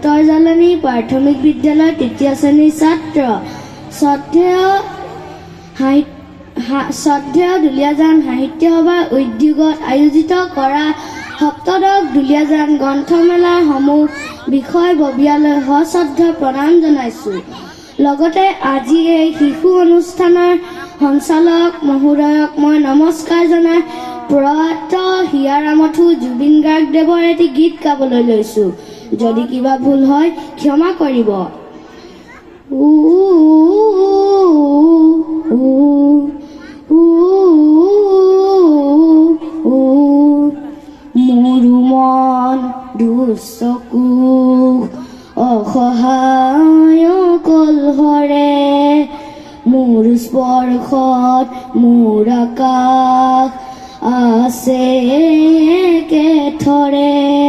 উত্তৰ জালানী প্ৰাথমিক বিদ্যালয়ৰ তৃতীয় শ্ৰেণীৰ ছাত্ৰ। শ্ৰদ্ধেয় দুলীয়াজান সাহিত্য সভাৰ উদ্যোগত আয়োজিত কৰা সপ্তদশ দুলীয়াজান গ্ৰন্থমেলাৰ সমূহ বিষয় ববিয়ালৈ সশ্ৰদ্ধ প্ৰণাম জনাইছোঁ। লগতে আজি এই শিশু অনুষ্ঠানৰ সঞ্চালক মহোদয়ক মই নমস্কাৰ জনাই প্ৰয়াত হিয়াৰামঠু জুবিন গাৰ্গদেৱৰ এটি গীত গাবলৈ লৈছোঁ। যদি কিবা ভুল হয়, ক্ষমা কৰিব। উ মোৰো মন দুচকু, অসহায় কলহৰে মোৰ স্পৰ্শত মোৰ আকাশ আছে কেথৰে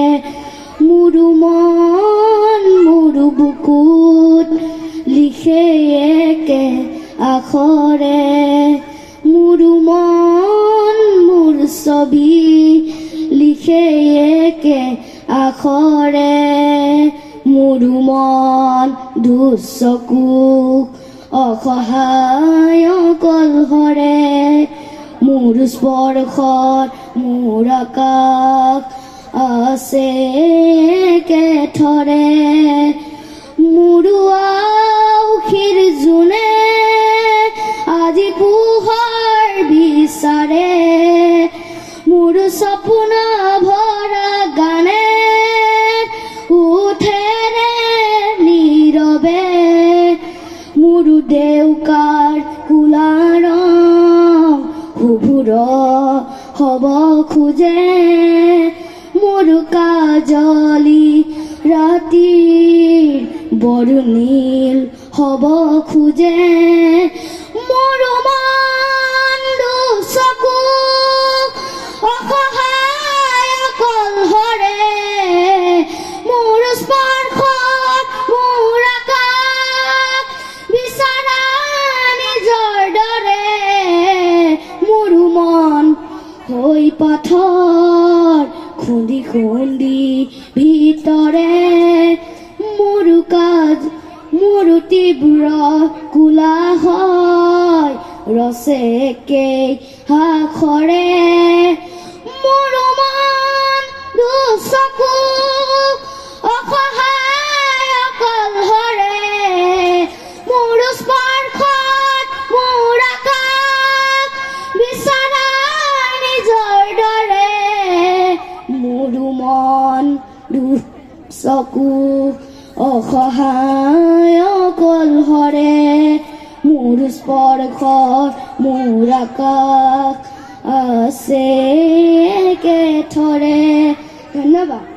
আখৰে মোৰো মন মোৰ ছবি লিখে একে আখৰে মোৰো মন দুচকু অসহায় কলহৰে মোৰ স্পৰ্শত মোৰ আকাশ আছে কেথৰে বিচাৰে মোৰ সপোন ভৰা গানে উঠেৰে নীৰৱে, মোৰ দেউকাৰ কোলা ৰং শুভুৰ হ'ব খোজে, মোৰ কাজলি ৰাতিৰ বৰুণীল হ'ব খোজে, মোৰ মান হৈ পাথৰ খুন্দি খুন্দি ভিতৰে মরু কাজ, মরু তীব্র কুলা হয় ৰচেকে সাখৰে মোৰ মরমান দুচকু চকু অসহায় কলহৰে মোৰ স্পৰ্শ মোৰ আকাশ আছে কেথৰে ধন্যবাদ।